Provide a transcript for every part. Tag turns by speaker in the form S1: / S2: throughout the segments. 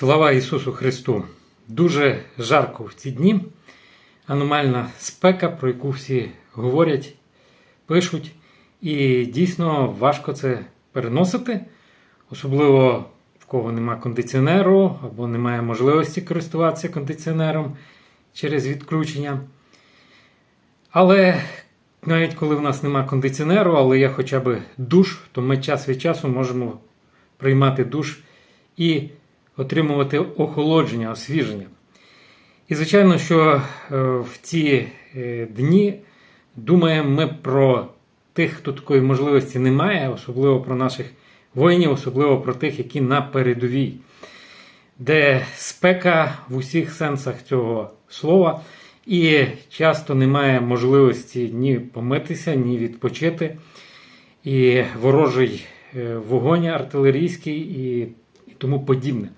S1: Слава Ісусу Христу! Дуже жарко в ці дні. Аномальна спека, про яку всі говорять, пишуть. І дійсно важко це переносити, особливо в кого нема кондиціонеру або немає можливості користуватися кондиціонером через відключення. Але навіть коли в нас нема кондиціонеру, але є хоча б душ, то ми час від часу можемо приймати душ і отримувати охолодження, освіження. І, звичайно, що е, в ці е, дні думаємо ми про тих, хто такої можливості не має, особливо про наших воїнів, особливо про тих, які на передовій, де спека в усіх сенсах цього слова, і часто немає можливості ні помитися, ні відпочити. І ворожий е, вогонь артилерійський і тому подібне.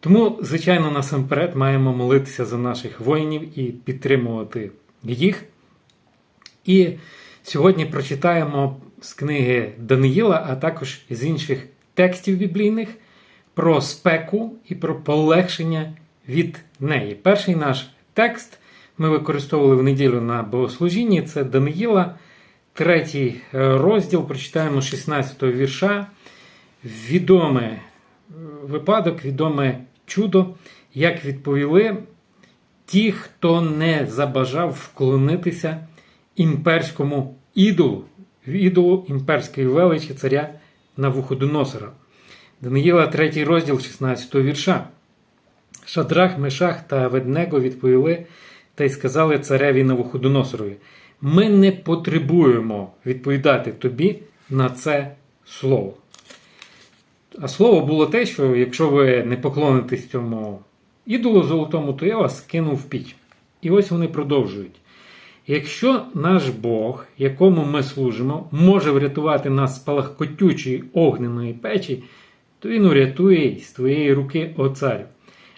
S1: Тому, звичайно, насамперед маємо молитися за наших воїнів і підтримувати їх. І сьогодні прочитаємо з книги Даниїла, а також з інших текстів біблійних про спеку і про полегшення від неї. Перший наш текст ми використовували в неділю на богослужінні. Це Даниїла, третій е, розділ. Прочитаємо 16 го вірша. Відомий е, випадок, відоме чудо, як відповіли ті, хто не забажав вклонитися імперському ідолу, ідолу імперської величі царя Навуходоносора. Даниїла 3 розділ 16 вірша. Шадрах, Мешах та Веднего відповіли та й сказали цареві Навуходоносорові: Ми не потребуємо відповідати тобі на це слово. А слово було те, що якщо ви не поклонитесь цьому ідолу золотому, то я вас кину в піч. І ось вони продовжують. Якщо наш Бог, якому ми служимо, може врятувати нас з палахкотючої огненої печі, то він урятує з твоєї руки, о царю.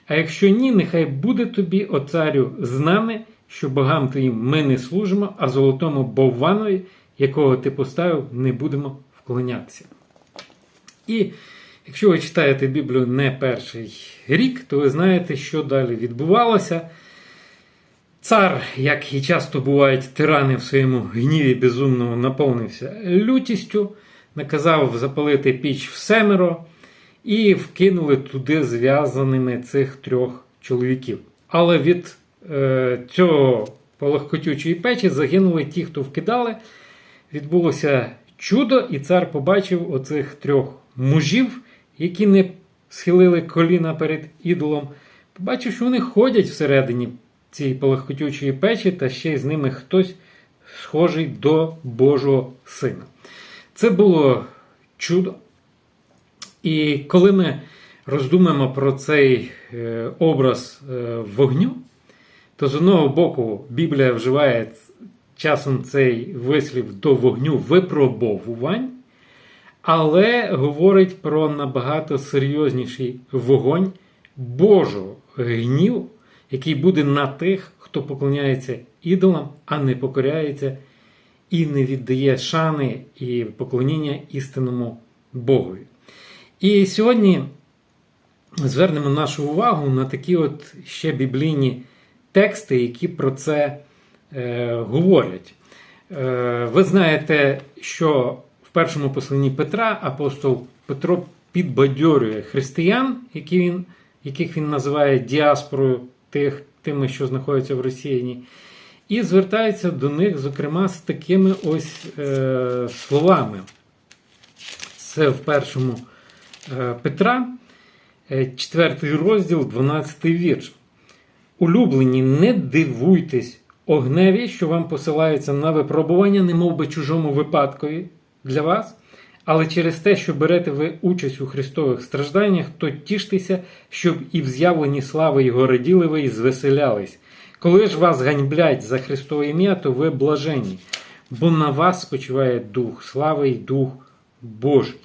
S1: А якщо ні, нехай буде тобі, о царю, з нами, що богам твоїм ми не служимо, а золотому Бовванові, якого ти поставив, не будемо вклонятися. І якщо ви читаєте Біблію не перший рік, то ви знаєте, що далі відбувалося. Цар, як і часто бувають тирани в своєму гніві безумному, наповнився лютістю, наказав запалити піч в семеро і вкинули туди зв'язаними цих трьох чоловіків. Але від е, цього полегкотючої печі загинули ті, хто вкидали. Відбулося чудо, і цар побачив оцих трьох мужів, які не схилили коліна перед ідолом. Побачив, що вони ходять всередині цієї полегкотючої печі, та ще й з ними хтось схожий до Божого Сина. Це було чудо. І коли ми роздумаємо про цей е, образ е, вогню, то з одного боку Біблія вживає часом цей вислів до вогню випробовувань, але говорить про набагато серйозніший вогонь Божого гніву, який буде на тих, хто поклоняється ідолам, а не покоряється і не віддає шани і поклоніння істинному Богові. І сьогодні звернемо нашу увагу на такі от ще біблійні тексти, які про це е, говорять. Е, Ви знаєте, що першому посланні Петра апостол Петро підбадьорює християн, які він, яких він називає діаспорою тих, тими, що знаходяться в Росіяні, і звертається до них, зокрема, з такими ось е, словами. Це в першому е, Петра, 4 розділ, 12 вірш. Улюблені, не дивуйтесь огневі, що вам посилаються на випробування, не би чужому випадкові для вас, але через те, що берете ви участь у Христових стражданнях, то тіштеся, щоб і в з'явленні слави Його раділи ви і звеселялись. Коли ж вас ганьблять за Христове ім'я, то ви блажені, бо на вас спочиває Дух слави і Дух Божий.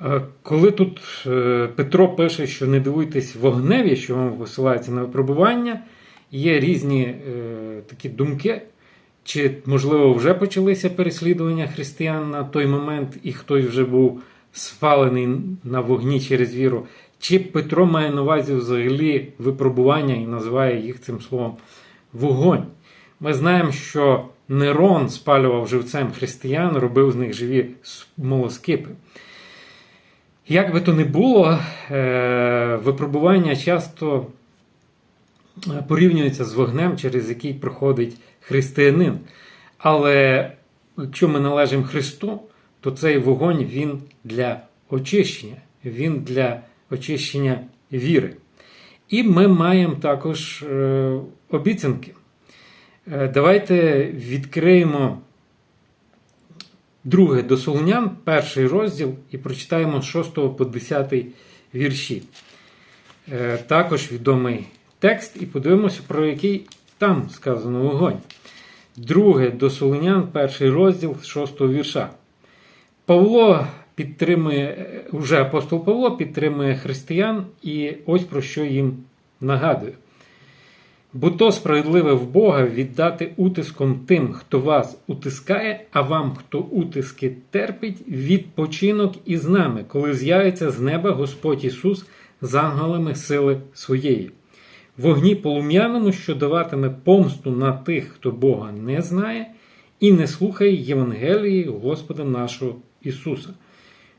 S1: Е, Коли тут е, Петро пише, що не дивуйтесь вогневі, що вам висилається на випробування, є різні е, такі думки, чи, можливо, вже почалися переслідування християн на той момент, і хтось вже був спалений на вогні через віру, чи Петро має на увазі взагалі випробування і називає їх цим словом вогонь. Ми знаємо, що Нерон спалював живцем християн, робив з них живі смолоскипи. Як би то не було, е, випробування часто порівнюється з вогнем, через який проходить християнин. Але якщо ми належимо Христу, то цей вогонь він для очищення, він для очищення віри. І ми маємо також е, обіцянки. Е, давайте відкриємо друге до Солонян, перший розділ, і прочитаємо з 6 по 10 вірші. Е, також відомий текст, і подивимося, про який там сказано вогонь. Друге до Солонян, перший розділ 6 вірша. Павло підтримує, уже апостол Павло підтримує християн, і ось про що їм нагадує. Бо то справедливе в Бога віддати утиском тим, хто вас утискає, а вам, хто утиски терпить, відпочинок із нами, коли з'явиться з неба Господь Ісус з ангелами сили своєї. Вогні полум'яному, що даватиме помсту на тих, хто Бога не знає, і не слухає Євангелії Господа нашого Ісуса.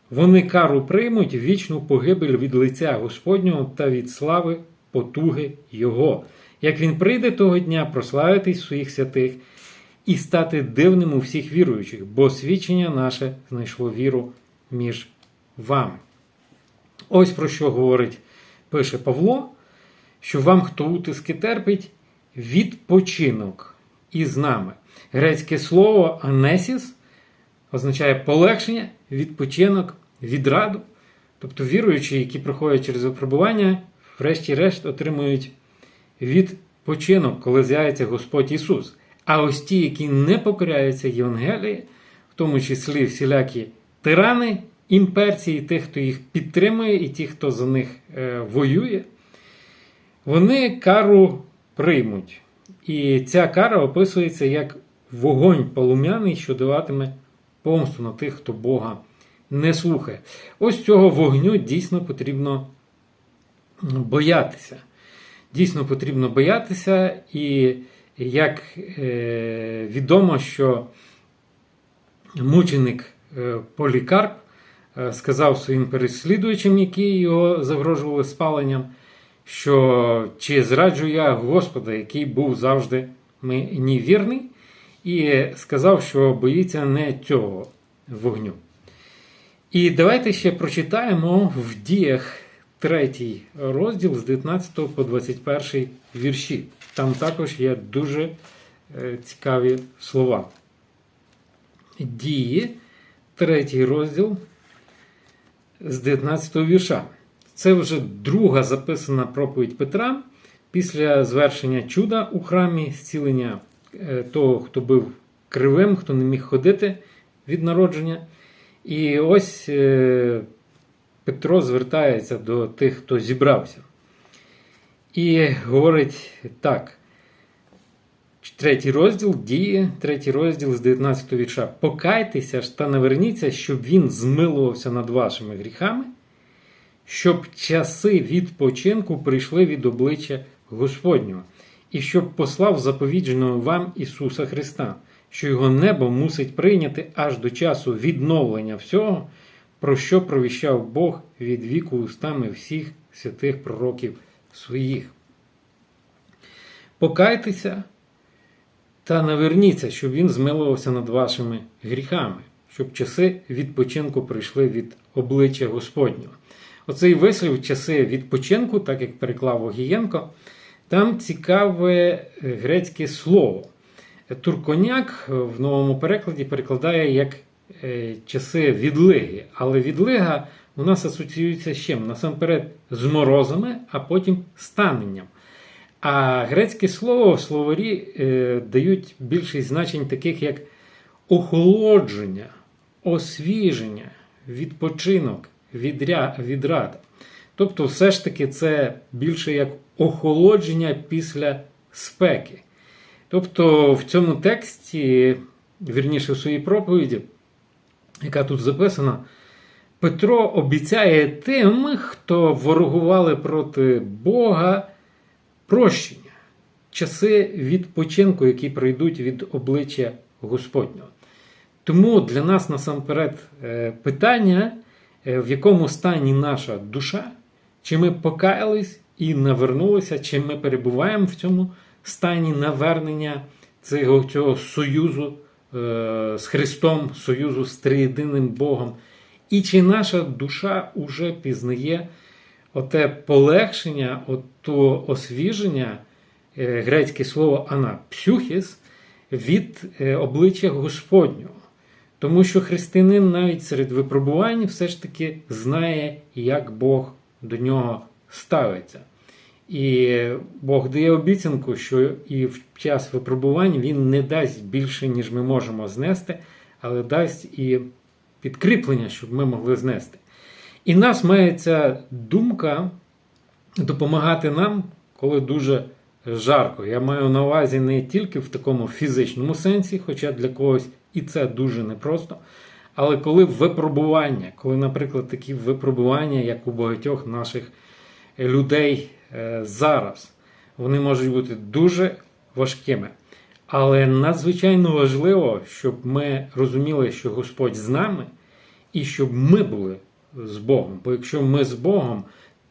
S1: Вони кару приймуть вічну погибель від лиця Господнього та від слави потуги Його як він прийде того дня прославитись своїх святих і стати дивним у всіх віруючих, бо свідчення наше знайшло віру між вами. Ось про що говорить, пише Павло, що вам, хто утиски терпить, відпочинок із нами. Грецьке слово анесіс означає полегшення, відпочинок, відраду. Тобто віруючі, які проходять через випробування, врешті-решт отримують відпочинок, коли з'явиться Господь Ісус. А ось ті, які не покоряються Євангелії, в тому числі всілякі тирани, імперці, тих, хто їх підтримує, і ті, хто за них е, воює, вони кару приймуть. І ця кара описується як вогонь полум'яний, що даватиме помсту на тих, хто Бога не слухає. Ось цього вогню дійсно потрібно боятися дійсно потрібно боятися, і як е, відомо, що мученик е, Полікарп е, сказав своїм переслідувачам, які його загрожували спаленням, що чи зраджу я Господа, який був завжди мені вірний, і сказав, що боїться не цього вогню. І давайте ще прочитаємо в діях третій розділ з 19 по 21 вірші. Там також є дуже е, цікаві слова. Дії, третій розділ з 19 вірша. Це вже друга записана проповідь Петра після звершення чуда у храмі, зцілення е, того, хто був кривим, хто не міг ходити від народження. І ось е, Петро звертається до тих, хто зібрався. І говорить так. Третій розділ діє, третій розділ з 19 вірша. Покайтеся ж та наверніться, щоб він змилувався над вашими гріхами, щоб часи відпочинку прийшли від обличчя Господнього, і щоб послав заповідженого вам Ісуса Христа, що його небо мусить прийняти аж до часу відновлення всього про що провіщав Бог від віку устами всіх святих пророків своїх. Покайтеся та наверніться, щоб він змилувався над вашими гріхами, щоб часи відпочинку прийшли від обличчя Господнього. Оцей вислів часи відпочинку, так як переклав Огієнко, там цікаве грецьке слово. Турконяк в новому перекладі перекладає як Е, часи відлиги, але відлига у нас асоціюється з чим? Насамперед з морозами, а потім станенням. А грецьке слово в словарі е, дають більшість значень, таких як охолодження, освіження, відпочинок, відря, відрада. Тобто, все ж таки, це більше як охолодження після спеки. Тобто, в цьому тексті, вірніше в своїй проповіді, яка тут записана, Петро обіцяє тим, хто ворогували проти Бога, прощення, часи відпочинку, які пройдуть від обличчя Господнього. Тому для нас насамперед е, питання, в якому стані наша душа, чи ми покаялись і навернулися, чи ми перебуваємо в цьому стані навернення цього, цього союзу е, з Христом, союзу з триєдиним Богом. І чи наша душа уже пізнає оте полегшення, ото освіження, е, грецьке слово анапсюхіс, від е, обличчя Господнього. Тому що християнин навіть серед випробувань все ж таки знає, як Бог до нього ставиться. І Бог дає обіцянку, що і в час випробувань Він не дасть більше, ніж ми можемо знести, але дасть і підкріплення, щоб ми могли знести. І нас має ця думка допомагати нам, коли дуже жарко. Я маю на увазі не тільки в такому фізичному сенсі, хоча для когось і це дуже непросто. Але коли випробування, коли, наприклад, такі випробування, як у багатьох наших людей е, зараз, вони можуть бути дуже важкими. Але надзвичайно важливо, щоб ми розуміли, що Господь з нами, і щоб ми були з Богом. Бо якщо ми з Богом,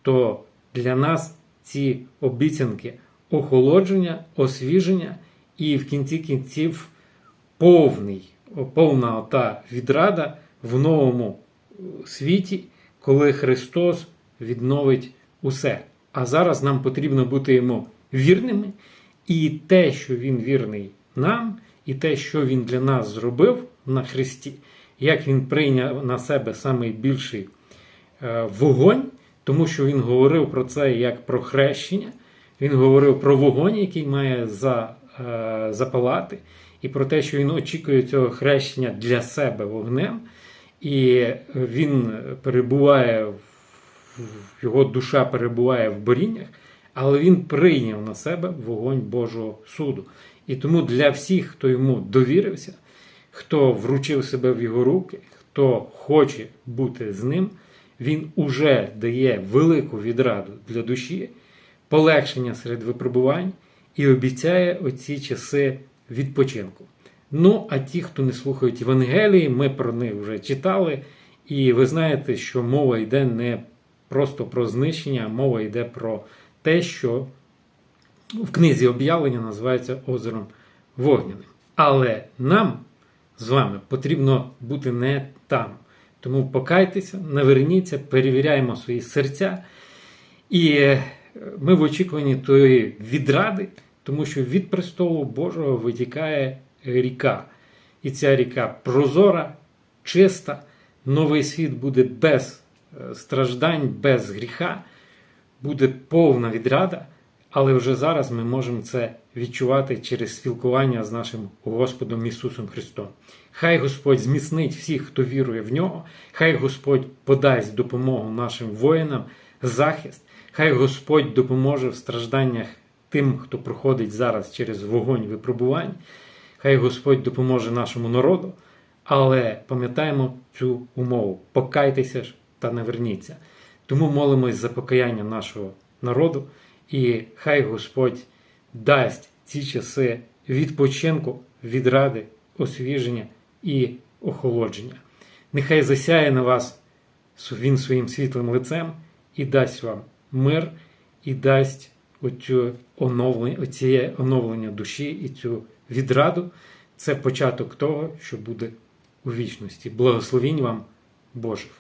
S1: то для нас ці обіцянки охолодження, освіження і в кінці кінців повний, повна та відрада в новому світі, коли Христос відновить усе. А зараз нам потрібно бути йому вірними, і те, що Він вірний нам, і те, що Він для нас зробив на Христі, як Він прийняв на себе найбільший вогонь, тому що Він говорив про це як про хрещення. Він говорив про вогонь, який має за, е, запалати, і про те, що він очікує цього хрещення для себе вогнем, і він перебуває, його душа перебуває в боріннях, але він прийняв на себе вогонь Божого суду. І тому для всіх, хто йому довірився, хто вручив себе в його руки, хто хоче бути з ним, він уже дає велику відраду для душі полегшення серед випробувань і обіцяє оці часи відпочинку. Ну, а ті, хто не слухають Євангелії, ми про них вже читали. І ви знаєте, що мова йде не просто про знищення, а мова йде про те, що в книзі об'явлення називається озером вогняним. Але нам з вами потрібно бути не там. Тому покайтеся, наверніться, перевіряємо свої серця. І ми в очікуванні тої відради, тому що від престолу Божого витікає ріка. І ця ріка прозора, чиста, новий світ буде без е, страждань, без гріха, буде повна відрада, але вже зараз ми можемо це відчувати через спілкування з нашим Господом Ісусом Христом. Хай Господь зміцнить всіх, хто вірує в нього, хай Господь подасть допомогу нашим воїнам, захист. Хай Господь допоможе в стражданнях тим, хто проходить зараз через вогонь випробувань. Хай Господь допоможе нашому народу, але пам'ятаємо цю умову: покайтеся ж та не верніться. Тому молимось за покаяння нашого народу, і хай Господь дасть ці часи відпочинку, відради, освіження і охолодження. Нехай засяє на вас Він своїм світлим лицем і дасть вам мир і дасть оцю оновлення, оціє оновлення душі і цю відраду. Це початок того, що буде у вічності. Благословінь вам Божих!